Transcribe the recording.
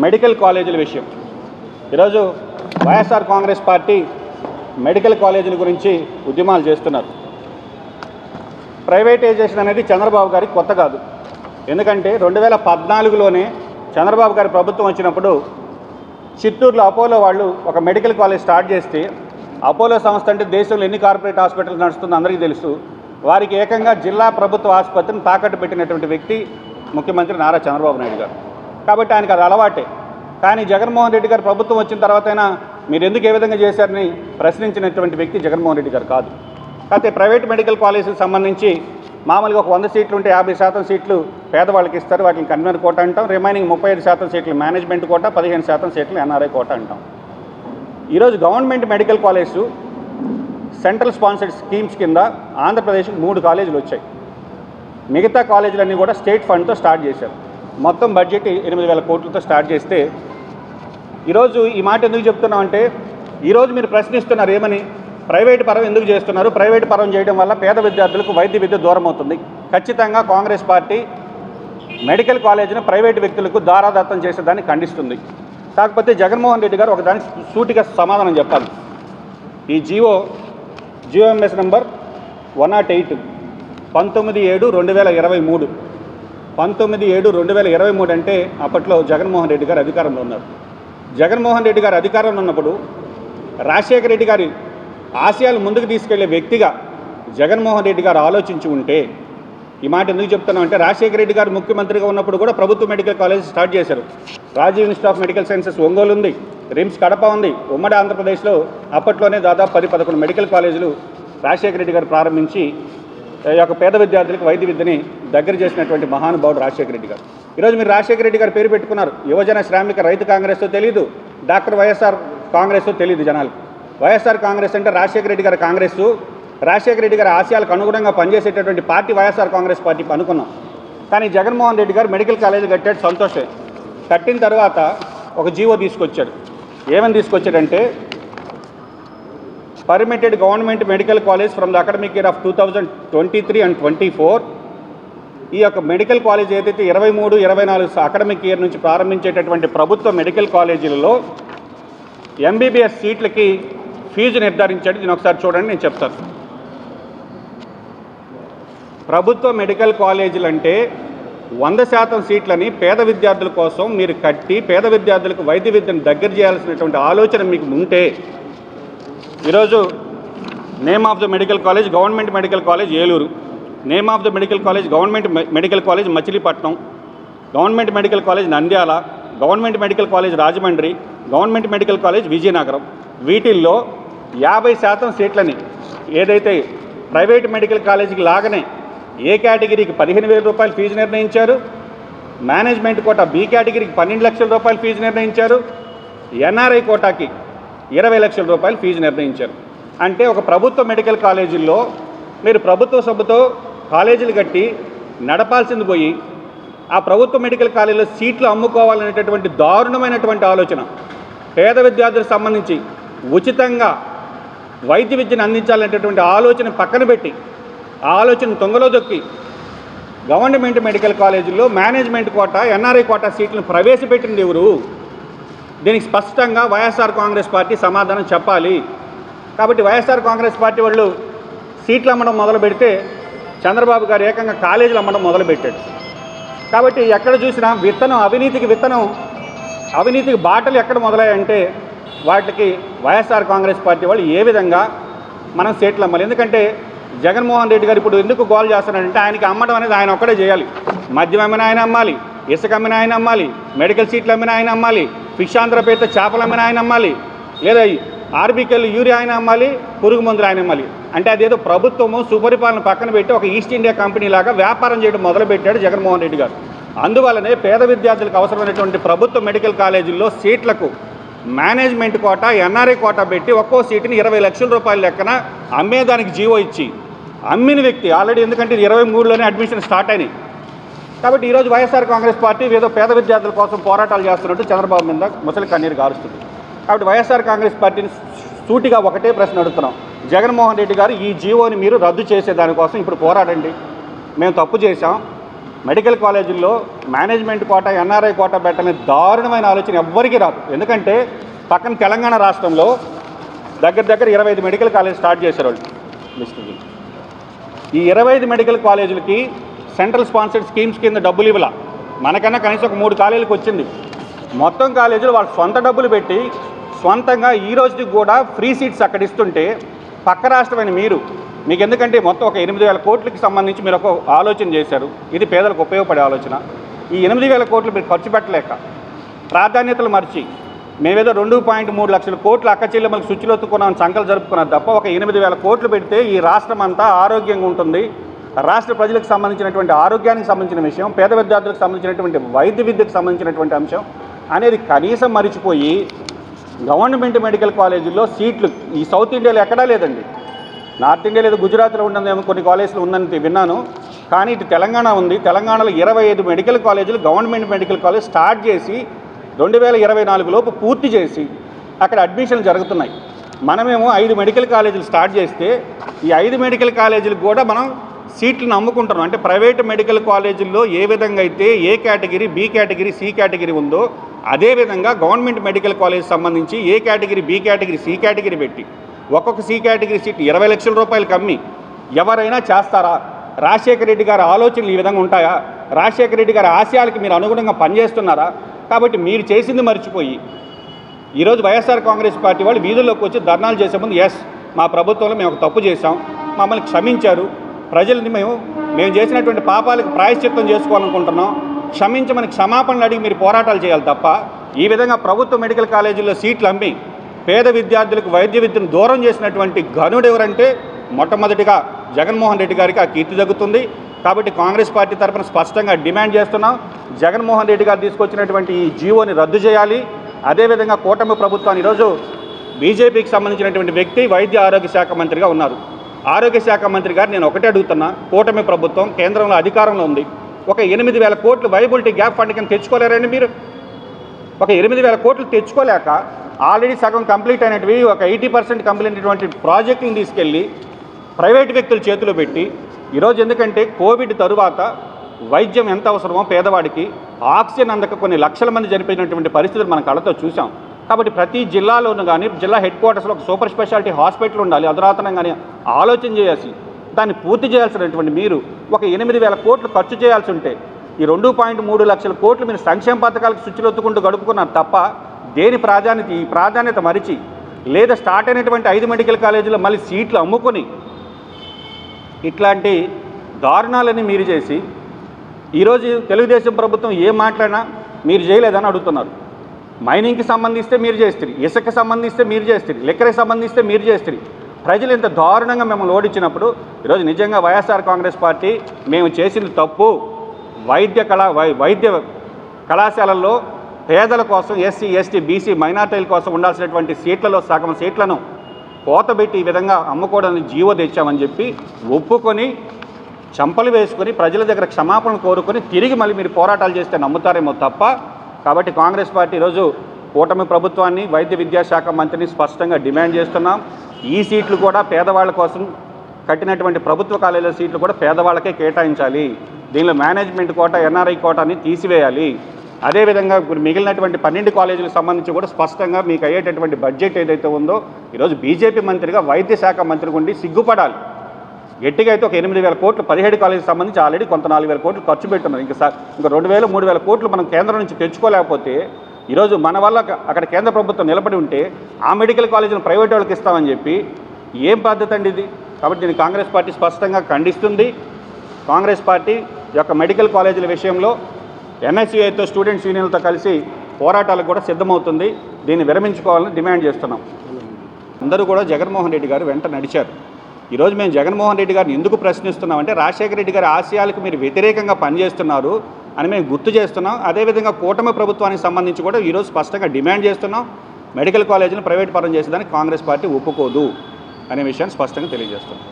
Medical కాలేజీల విషయం. ఈరోజు వైఎస్ఆర్ కాంగ్రెస్ పార్టీ మెడికల్ కాలేజీల గురించి ఉద్యమాలు చేస్తున్నారు. ప్రైవేటైజేషన్ అనేది చంద్రబాబు గారికి కొత్త కాదు. ఎందుకంటే రెండు వేల పద్నాలుగులోనే చంద్రబాబు గారి ప్రభుత్వం వచ్చినప్పుడు చిత్తూరులో అపోలో వాళ్ళు ఒక మెడికల్ కాలేజ్ స్టార్ట్ చేస్తే అపోలో సంస్థ అంటే దేశంలో ఎన్ని కార్పొరేట్ హాస్పిటల్స్ నడుస్తుందో అందరికీ తెలుసు. వారికి ఏకంగా జిల్లా ప్రభుత్వ ఆసుపత్రిని తాకట్టు పెట్టినటువంటి వ్యక్తి ముఖ్యమంత్రి నారా చంద్రబాబు నాయుడు గారు. కాబట్టి ఆయనకు అది అలవాటే. కానీ జగన్మోహన్ రెడ్డి గారు ప్రభుత్వం వచ్చిన తర్వాతైనా మీరు ఎందుకు ఏ విధంగా చేశారని ప్రశ్నించినటువంటి వ్యక్తి జగన్మోహన్ రెడ్డి గారు కాదు. కాకపోతే ప్రైవేట్ మెడికల్ కాలేజీకి సంబంధించి మామూలుగా ఒక వంద సీట్లు ఉంటే యాభై శాతం సీట్లు పేదవాళ్ళకి ఇస్తారు. వాటిని కన్వీనర్ కోట అంటాం. రిమైనింగ్ ముప్పై ఐదు శాతం సీట్లు మేనేజ్మెంట్ కోట పదిహేను శాతం సీట్లు ఎన్ఆర్ఐ కోట అంటాం. ఈరోజు government medical college central sponsored schemes కింద ఆంధ్రప్రదేశ్కి మూడు కాలేజీలు వచ్చాయి. మిగతా కాలేజీలన్నీ కూడా స్టేట్ ఫండ్తో స్టార్ట్ చేశారు. మొత్తం బడ్జెట్ ఎనిమిది వేల కోట్లతో స్టార్ట్ చేస్తే ఈరోజు ఈ మాట ఎందుకు చెప్తున్నాం అంటే ఈరోజు మీరు ప్రశ్నిస్తున్నారు ఏమని ప్రైవేట్ పరం ఎందుకు చేస్తున్నారు? ప్రైవేట్ పరం చేయడం వల్ల పేద విద్యార్థులకు వైద్య విద్య దూరం అవుతుంది. ఖచ్చితంగా కాంగ్రెస్ పార్టీ మెడికల్ కాలేజీని ప్రైవేట్ వ్యక్తులకు దారాదత్తం చేసేదాన్ని ఖండిస్తుంది. కాకపోతే జగన్మోహన్ రెడ్డి గారు ఒకదానికి సూటిగా సమాధానం చెప్పాలి. ఈ GO GO MS number one nought eight పంతొమ్మిది ఏడు రెండు వేల ఇరవై మూడు. పంతొమ్మిది ఏడు రెండు వేల ఇరవై మూడు అంటే అప్పట్లో జగన్మోహన్ రెడ్డి గారు అధికారంలో ఉన్నారు. జగన్మోహన్ రెడ్డి గారు అధికారంలో ఉన్నప్పుడు రాజశేఖర రెడ్డి గారి ఆశయాలు ముందుకు తీసుకెళ్ళే వ్యక్తిగా జగన్మోహన్ రెడ్డి గారు ఆలోచించి ఉంటే ఈ మాట ఎందుకు చెప్తున్నాం అంటే రాజశేఖర రెడ్డి గారు ముఖ్యమంత్రిగా ఉన్నప్పుడు కూడా ప్రభుత్వ మెడికల్ కాలేజ్ స్టార్ట్ చేశారు. Rajiv institute of medical sciences Ongole ఉంది రిమ్స్ కడప ఉంది ఉమ్మడి ఆంధ్రప్రదేశ్లో అప్పట్లోనే దాదాపు పది పదకొండు మెడికల్ కాలేజీలు రాజశేఖర రెడ్డి గారు ప్రారంభించి యొక్క పేద విద్యార్థులకు వైద్య విద్యని దగ్గర చేసినటువంటి మహానుభావుడు రాజశేఖర రెడ్డి గారు. ఈరోజు మీరు రాజశేఖర రెడ్డి గారు పేరు పెట్టుకున్నారు. యువజన శ్రామిక రైతు కాంగ్రెస్తో తెలియదు డాక్టర్ వైఎస్ఆర్ కాంగ్రెస్తో తెలియదు జనాలకు. వైఎస్ఆర్ కాంగ్రెస్ అంటే రాజశేఖర రెడ్డి గారి కాంగ్రెస్ రాజశేఖర రెడ్డి గారి ఆశయాలకు అనుగుణంగా పనిచేసేటటువంటి పార్టీ వైఎస్ఆర్ కాంగ్రెస్ పార్టీ అనుకున్నాం. కానీ జగన్మోహన్ రెడ్డి గారు మెడికల్ కాలేజీ కట్టాడు సంతోషే. కట్టిన తర్వాత ఒక జీవో తీసుకొచ్చాడు. ఏమని తీసుకొచ్చాడంటే permitted government medical college from the academic year of two thousand twenty three and twenty four ఈ యొక్క మెడికల్ కాలేజ్ ఏదైతే ఇరవై మూడు ఇరవై నాలుగు అకాడమిక్ ఇయర్ నుంచి ప్రారంభించేటటువంటి ప్రభుత్వ మెడికల్ కాలేజీలలో ఎంబీబీఎస్ సీట్లకి ఫీజు నిర్ధారించాడు. దీని ఒకసారి చూడండి నేను చెప్తాను. ప్రభుత్వ మెడికల్ కాలేజీలు అంటే వంద శాతం సీట్లని పేద విద్యార్థుల కోసం మీరు కట్టి పేద విద్యార్థులకు వైద్య విద్యను దగ్గర చేయాల్సినటువంటి ఆలోచన మీకు ఉంటే ఈరోజు name of the medical college government medical college Eluru. Name of the medical college government medical college Machilipatnam. Government medical college Nandyal. Government medical college Rajahmundry. Government medical college Vizianagaram. వీటిల్లో యాభై శాతం సీట్లని ఏదైతే ప్రైవేట్ మెడికల్ కాలేజీకి లాగానే ఏ కేటగిరీకి పదిహేను వేల రూపాయలు ఫీజు నిర్ణయించారు? మేనేజ్మెంట్ కోటా బి కేటగిరీకి పన్నెండు లక్షల రూపాయలు ఫీజు నిర్ణయించారు? ఎన్ఆర్ఐ కోటాకి ఇరవై లక్షల రూపాయలు ఫీజు నిర్ణయించారు. అంటే ఒక ప్రభుత్వ మెడికల్ కాలేజీల్లో మీరు ప్రభుత్వ సభతో కాలేజీలు కట్టి నడపాల్సింది పోయి ఆ ప్రభుత్వ మెడికల్ కాలేజీలో సీట్లు అమ్ముకోవాలనేటటువంటి దారుణమైనటువంటి ఆలోచన. పేద విద్యార్థులకు సంబంధించి ఉచితంగా వైద్య విద్యను అందించాలనేటటువంటి ఆలోచన పక్కన పెట్టి ఆ ఆలోచన తొంగలో దొక్కి గవర్నమెంట్ మెడికల్ కాలేజీల్లో మేనేజ్మెంట్ కోటా ఎన్ఆర్ఐ కోటా సీట్లను ప్రవేశపెట్టింది ఎవరు? దీనికి స్పష్టంగా వైఎస్ఆర్ కాంగ్రెస్ పార్టీ సమాధానం చెప్పాలి. కాబట్టి వైఎస్ఆర్ కాంగ్రెస్ పార్టీ వాళ్ళు సీట్లు అమ్మడం మొదలు పెడితే చంద్రబాబు గారు ఏకంగా కాలేజీలు అమ్మడం మొదలుపెట్టాడు కాబట్టి ఎక్కడ చూసినా విత్తనం అవినీతికి విత్తనం అవినీతికి బాటలు ఎక్కడ మొదలయ్యాయంటే వాటికి వైఎస్ఆర్ కాంగ్రెస్ పార్టీ వాళ్ళు ఏ విధంగా మనం సీట్లు అమ్మాలి. ఎందుకంటే జగన్మోహన్ రెడ్డి గారు ఇప్పుడు ఎందుకు గోల్ చేస్తున్నాడంటే ఆయనకి అమ్మడం అనేది ఆయన ఒక్కడే చేయాలి. మద్యం అమ్మిన ఆయన అమ్మాలి ఇసుక అమ్మిన ఆయన అమ్మాలి మెడికల్ సీట్లు అమ్మిన ఆయన అమ్మాలి ఫిషాంధ్రపేట ఆంధ్రపేట అమ్మిన ఆయన అమ్మాలి లేదా ఆర్బికెల్ యూరియా ఆయన అమ్మాలి పురుగు మందులు ఆయన అమ్మాలి. అంటే అదేదో ప్రభుత్వము సుపరిపాలన పక్కన పెట్టి ఒక ఈస్ట్ ఇండియా కంపెనీ లాగా వ్యాపారం చేయడం మొదలుపెట్టాడు జగన్మోహన్ రెడ్డి గారు. అందువల్లనే పేద విద్యార్థులకు అవసరమైనటువంటి ప్రభుత్వ మెడికల్ కాలేజీల్లో సీట్లకు మేనేజ్మెంట్ కోటా ఎన్ఆర్ఐ కోటా పెట్టి ఒక్కో సీటుని ఇరవై లక్షల రూపాయల లెక్కన అమ్మేదానికి జీవో ఇచ్చి అమ్మిన వ్యక్తి ఆల్రెడీ ఎందుకంటే ఇది ఇరవై మూడులోనే అడ్మిషన్ స్టార్ట్ అయినాయి. కాబట్టి ఈరోజు వైఎస్ఆర్ కాంగ్రెస్ పార్టీ ఏదో పేద విద్యార్థుల కోసం పోరాటాలు చేస్తున్నట్టు చంద్రబాబు మీద ముసలి కన్నీరు గారుస్తుంది. కాబట్టి వైఎస్ఆర్ కాంగ్రెస్ పార్టీని సూటిగా ఒకటే ప్రశ్న అడుగుతున్నాం. జగన్మోహన్ రెడ్డి గారు ఈ జీవోని మీరు రద్దు చేసే దానికోసం ఇప్పుడు పోరాడండి. మేము తప్పు చేశాం. మెడికల్ కాలేజీల్లో మేనేజ్మెంట్ కోట ఎన్ఆర్ఐ కోట పెట్టని దారుణమైన ఆలోచన ఎవ్వరికీ రాదు. ఎందుకంటే పక్కన తెలంగాణ రాష్ట్రంలో దగ్గర దగ్గర ఇరవై ఐదు మెడికల్ కాలేజ్ స్టార్ట్ చేశారు వాళ్ళు. ఈ ఇరవై ఐదు మెడికల్ కాలేజీలకి సెంట్రల్ స్పాన్సర్డ్ స్కీమ్స్ కింద డబ్బులు ఇవ్వాల. మనకన్నా కనీసం ఒక మూడు కాలేజీలకు వచ్చింది. మొత్తం కాలేజీలు వాళ్ళ సొంత డబ్బులు పెట్టి సొంతంగా ఈ రోజుకి కూడా ఫ్రీ సీట్స్ అక్కడ ఇస్తుంటే పక్క రాష్ట్రమైన మీరు మీకు ఎందుకంటే మొత్తం ఒక ఎనిమిది వేల కోట్లకి సంబంధించి మీరు ఒక ఆలోచన చేశారు. ఇది పేదలకు ఉపయోగపడే ఆలోచన. ఈ ఎనిమిది వేల కోట్లు మీరు ఖర్చు పెట్టలేక ప్రాధాన్యతలు మర్చి మేమేదో రెండు పాయింట్ మూడు లక్షల కోట్లు అక్క చెల్లెమ్మలకు శుచిలో ఒత్తుకున్నాం సంకలు జరుపుకున్నాం తప్ప ఒక ఎనిమిది వేల కోట్లు పెడితే ఈ రాష్ట్రం అంతా ఆరోగ్యంగా ఉంటుంది. రాష్ట్ర ప్రజలకు సంబంధించినటువంటి ఆరోగ్యానికి సంబంధించిన విషయం పేద విద్యార్థులకు సంబంధించినటువంటి వైద్య విద్యకు సంబంధించినటువంటి అంశం అనేది కనీసం మరిచిపోయి గవర్నమెంట్ మెడికల్ కాలేజీల్లో సీట్లు ఈ సౌత్ ఇండియాలో ఎక్కడా లేదండి. నార్త్ ఇండియా లేదా గుజరాత్లో ఉండదేమో కొన్ని కాలేజీలు ఉందని విన్నాను. కానీ ఇటు తెలంగాణ ఉంది. తెలంగాణలో ఇరవై ఐదు మెడికల్ కాలేజీలు గవర్నమెంట్ మెడికల్ కాలేజ్ స్టార్ట్ చేసి రెండు వేల ఇరవై నాలుగు లోపు పూర్తి చేసి అక్కడ అడ్మిషన్లు జరుగుతున్నాయి. మనమేమో ఐదు మెడికల్ కాలేజీలు స్టార్ట్ చేస్తే ఈ ఐదు మెడికల్ కాలేజీలకు కూడా మనం సీట్లను అమ్ముకుంటున్నాం అంటే ప్రైవేట్ మెడికల్ కాలేజీల్లో ఏ విధంగా అయితే A category B category C category ఉందో అదేవిధంగా గవర్నమెంట్ మెడికల్ కాలేజ్ సంబంధించి A category B category C category పెట్టి ఒక్కొక్క సి కేటగిరీ సీట్ ఇరవై లక్షల రూపాయలు కమ్మి ఎవరైనా చేస్తారా? రాజశేఖర రెడ్డి గారి ఆలోచనలు ఈ విధంగా ఉంటాయా? రాజశేఖర రెడ్డి గారి ఆశయాలకి మీరు అనుగుణంగా పనిచేస్తున్నారా? కాబట్టి మీరు చేసింది మర్చిపోయి ఈరోజు వైఎస్ఆర్ కాంగ్రెస్ పార్టీ వాళ్ళు వీధుల్లోకి వచ్చి ధర్నాలు చేసే ముందు ఎస్ మా ప్రభుత్వంలో మేము ఒక తప్పు చేశాం. మమ్మల్ని క్షమించారు. ప్రజల్ని మేము మేము చేసినటువంటి పాపాలకు ప్రాయశ్చిత్తం చేసుకోవాలనుకుంటున్నాం. క్షమించమని క్షమాపణలు అడిగి మీరు పోరాటాలు చేయాలి తప్ప ఈ విధంగా ప్రభుత్వ మెడికల్ కాలేజీల్లో సీట్లు అమ్మి పేద విద్యార్థులకు వైద్య విద్యను దూరం చేసినటువంటి ఘనుడు ఎవరంటే మొట్టమొదటిగా జగన్మోహన్ రెడ్డి గారికి ఆ కీర్తి దగ్గుతుంది కాబట్టి కాంగ్రెస్ పార్టీ తరఫున స్పష్టంగా డిమాండ్ చేస్తున్నాం. జగన్మోహన్ రెడ్డి గారు తీసుకొచ్చినటువంటి ఈ జీవోని రద్దు చేయాలి. అదేవిధంగా కూటమి ప్రభుత్వాన్ని ఈరోజు బీజేపీకి సంబంధించినటువంటి వ్యక్తి వైద్య ఆరోగ్య శాఖ మంత్రిగా ఉన్నారు. ఆరోగ్య శాఖ మంత్రి గారు నేను ఒకటే అడుగుతున్నా కూటమి ప్రభుత్వం కేంద్రంలో అధికారంలో ఉంది. ఒక ఎనిమిది వేల కోట్లు వైబిలిటీ గ్యాప్ ఫండ్ కింద తెచ్చుకోలేరండి మీరు. ఒక ఎనిమిది వేల కోట్లు తెచ్చుకోలేక ఆల్రెడీ సగం కంప్లీట్ అయినటువంటి ఒక ఎయిటీ పర్సెంట్ కంప్లీట్ అయినటువంటి ప్రాజెక్టుని తీసుకెళ్ళి ప్రైవేట్ వ్యక్తుల చేతిలో పెట్టి ఈరోజు ఎందుకంటే కోవిడ్ తరువాత వైద్యం ఎంత అవసరమో పేదవాడికి ఆక్సిజన్ అందక కొన్ని లక్షల మంది చనిపోయినటువంటి పరిస్థితులు మనం కళ్ళతో చూసాం కాబట్టి ప్రతి జిల్లాలోనూ కానీ జిల్లా హెడ్ క్వార్టర్స్లో ఒక సూపర్ స్పెషాలిటీ హాస్పిటల్ ఉండాలి. అధునాతనం కానీ ఆలోచన చేయాల్సి దాన్ని పూర్తి చేయాల్సినటువంటి మీరు ఒక ఎనిమిది వేల కోట్లు ఖర్చు చేయాల్సి ఉంటే ఈ రెండు పాయింట్ మూడు లక్షల కోట్లు మీరు సంక్షేమ పథకాలకు శుచిలొత్తుకుంటూ గడుపుకున్నారు తప్ప దేని ప్రాధాన్యత ఈ ప్రాధాన్యత మరిచి లేదా స్టార్ట్ అయినటువంటి ఐదు మెడికల్ కాలేజీలో మళ్ళీ సీట్లు అమ్ముకొని ఇట్లాంటి దారుణాలని మీరు చేసి ఈరోజు తెలుగుదేశం ప్రభుత్వం ఏం మాట్లాడినా మీరు చేయలేదని అడుగుతున్నారు. మైనింగ్కి సంబంధిస్తే మీరు చేస్తారు ఇసుక సంబంధిస్తే మీరు చేస్తారు లిక్కర్కి సంబంధిస్తే మీరు చేస్తారు ప్రజలు ఇంత దారుణంగా మిమ్మల్ని ఓడించినప్పుడు ఈరోజు నిజంగా వైఎస్ఆర్ కాంగ్రెస్ పార్టీ మేము చేసింది తప్పు. వైద్య కళా వై వైద్య కళాశాలల్లో పేదల కోసం ఎస్సీ ఎస్టీ బీసీ మైనార్టీల కోసం ఉండాల్సినటువంటి సీట్లలో సగం సీట్లను కోతబెట్టి ఈ విధంగా అమ్ముకోవడానికి జీవో తెచ్చామని చెప్పి ఒప్పుకొని చంపలు వేసుకొని ప్రజల దగ్గర క్షమాపణ కోరుకొని తిరిగి మళ్ళీ మీరు పోరాటాలు చేస్తే నమ్ముతారేమో తప్ప కాబట్టి కాంగ్రెస్ పార్టీ ఈరోజు కూటమి ప్రభుత్వాన్ని వైద్య విద్యాశాఖ మంత్రిని స్పష్టంగా డిమాండ్ చేస్తున్నాం. ఈ సీట్లు కూడా పేదవాళ్ళ కోసం కట్టినటువంటి ప్రభుత్వ కాలేజీల సీట్లు కూడా పేదవాళ్ళకే కేటాయించాలి. దీనిలో మేనేజ్మెంట్ కోట ఎన్ఆర్ఐ కోటాని తీసివేయాలి. అదేవిధంగా ఇప్పుడు మిగిలినటువంటి పన్నెండు కాలేజీలకు సంబంధించి కూడా స్పష్టంగా మీకు అయ్యేటటువంటి బడ్జెట్ ఏదైతే ఉందో ఈరోజు బీజేపీ మంత్రిగా వైద్య శాఖ మంత్రి ఉండి సిగ్గుపడాలి. గట్టిగా అయితే ఒక ఎనిమిది వేల కోట్లు పదిహేడు కాలేజీకి సంబంధించి ఆల్రెడీ కొంత నాలుగు వేల కోట్లు ఖర్చు పెట్టున్నారు. ఇంకా ఇంకా రెండు వేలు మూడు వేల కోట్లు మనం కేంద్రం నుంచి తెచ్చుకోలేకపోతే ఈరోజు మన వల్ల అక్కడ కేంద్ర ప్రభుత్వం నిలబడి ఉంటే ఆ మెడికల్ కాలేజీని ప్రైవేట్ వాళ్ళకి ఇస్తామని చెప్పి ఏం పద్ధతి అండి ఇది? కాబట్టి దీన్ని కాంగ్రెస్ పార్టీ స్పష్టంగా ఖండిస్తుంది. కాంగ్రెస్ పార్టీ యొక్క మెడికల్ కాలేజీల విషయంలో ఎన్ఎస్యుఐతో స్టూడెంట్స్ యూనియన్లతో కలిసి పోరాటాలకు కూడా సిద్ధమవుతుంది. దీన్ని విరమించుకోవాలని డిమాండ్ చేస్తున్నాం. అందరూ కూడా జగన్మోహన్ రెడ్డి గారు వెంట నడిచారు. ఈరోజు మేము జగన్మోహన్ రెడ్డి గారిని ఎందుకు ప్రశ్నిస్తున్నామంటే రాజశేఖర రెడ్డి గారి ఆశయాలకు మీరు వ్యతిరేకంగా పనిచేస్తున్నారు అని మేము గుర్తు చేస్తున్నాం. అదేవిధంగా కూటమి ప్రభుత్వానికి సంబంధించి కూడా ఈరోజు స్పష్టంగా డిమాండ్ చేస్తున్నాం. మెడికల్ కాలేజీని ప్రైవేట్ పరం చేసేదానికి కాంగ్రెస్ పార్టీ ఒప్పుకోదు అనే విషయాన్ని స్పష్టంగా తెలియజేస్తున్నాం.